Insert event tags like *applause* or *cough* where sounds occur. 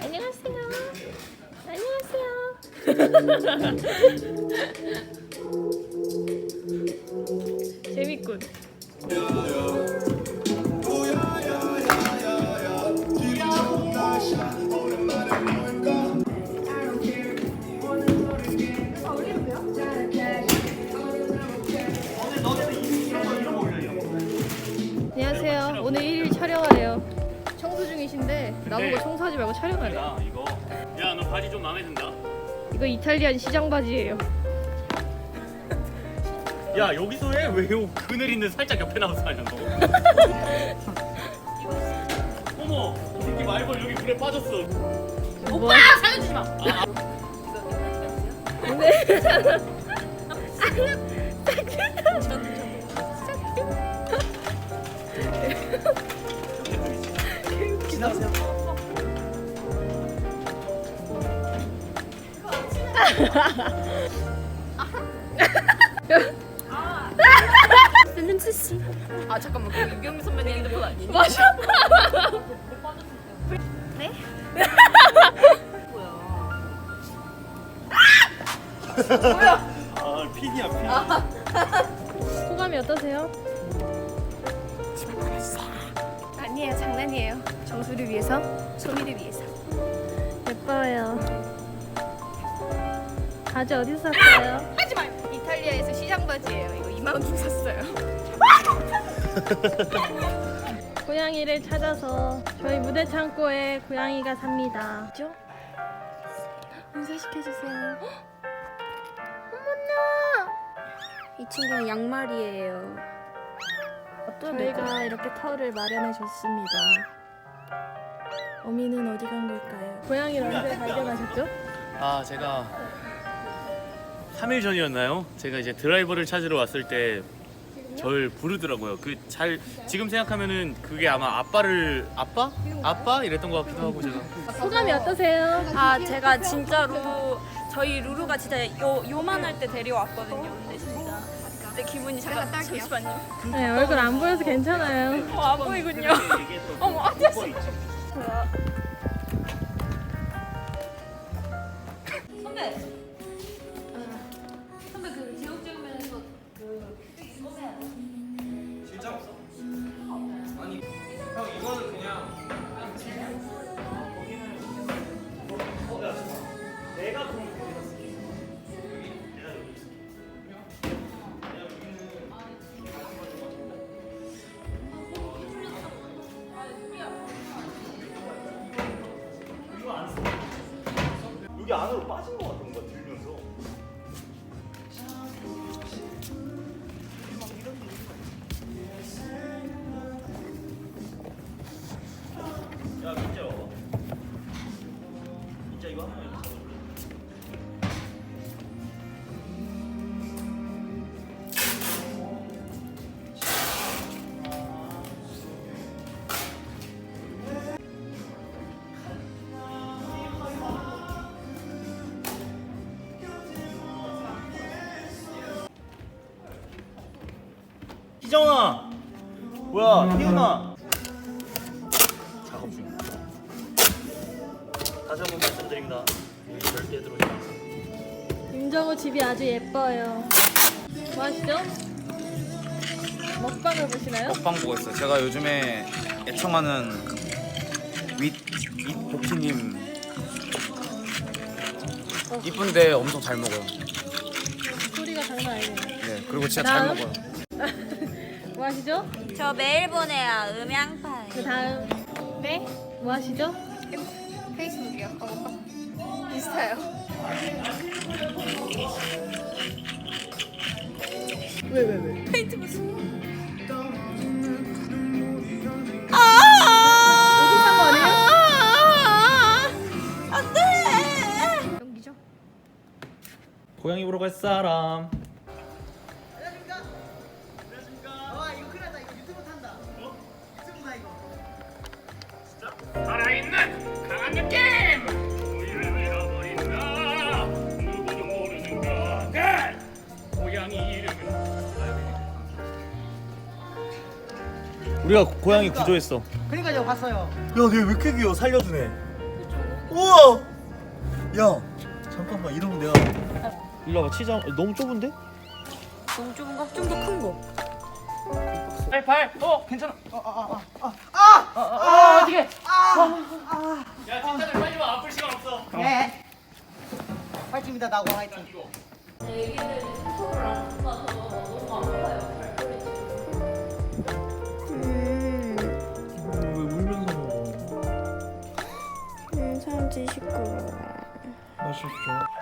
안녕하세요. 안녕하세요. *laughs* 재밌군. 청소 중이신데 나보고 네. 청소하지 말고 촬영하래. 야 이거 야 너 바지 좀 마음에 든다 이거 이탈리안 시장 바지예요. 야 여기서 해왜 그늘 있는 살짝 옆에 나와서 하냐 너 *laughs* 어머 이 새끼 말벌 여기 물에 빠졌어 오빠 살려주지 마. 냄새 씨. 아 잠깐만 그거 유경민 선배님 핸드폰 아니니? 맞아. 아 핀이야 핀 소감이 어떠세요? 아니에요, 장난이에요. 정수를 위해서, 소미를 위해서. 예뻐요. 바지 어디서 샀어요? 하지 마. 이탈리아에서 시장 바지예요. 이거 2만 원 주고 샀어요. *laughs* 고양이를 찾아서 저희 무대 창고에 고양이가 삽니다. 그죠? 인사시켜주세요. *gasps* 어머나! 이 친구는 양말이에요. 저희가 이렇게 털을 마련해 줬습니다. 어미는 어디 간 걸까요? 고양이를 언제 발견하셨죠? 아 제가 3일 전이었나요? 제가 이제 드라이버를 찾으러 왔을 때 절 부르더라고요. 그 잘 지금 생각하면은 그게 아마 아빠를 아빠? 아빠 이랬던 것 같기도 하고 제가 소감이 어떠세요? 아 제가 진짜로 저희 루루가 진짜 요 요만할 때 데려왔거든요. 근데 진짜 그때 기분이 잠깐 잠시만요. 네, 얼굴 안 보여서 괜찮아요. 어, 안 보이군요. *laughs* 어머 아디아 안으로 빠진 것 희정아 뭐야 태훈아 작업 중 다시 한 번 말씀드립니다 여기 절대 들어오지 마세요 임정우 집이 아주 예뻐요. 뭐 하시죠? 먹방을 보시나요? 먹방 보고 있어요. 제가 요즘에 애청하는 윗, 윗 복희님 이쁜데 엄청 잘 먹어요. 소리가 장난 아니네요. 네 그리고 진짜 잘 다음. 먹어요. *laughs* 뭐 하시죠? 저 매일 보내요 음양파. 그 다음 네? 뭐 하시죠? 페이스북이요. 어, 인스타요. 페인트 무슨? 어디 산거 아니에요? 안돼. 연기죠? 고양이 보러 갈 사람 잃어버린다 누구도 모르는 것들 고양이 이름은 우리가 고양이 구조했어. 그러니까 제가 봤어요. 야얘 왜 이렇게 귀여워? 살려주네. 우와! 야 잠깐만 이러면 내가 일로 와봐. 치장 너무 좁은데? 너무 좁은 거? 좀 더 큰 거. 야 뒷차들 빨리 와 아플 시간 없어 어. 네. 화이팅입니다. 나고 화이팅. 얘기를 손톱을 안 붙어서 너무 아파요. 왜 울면서 먹어? 음, 사람 드시고. 맛있죠?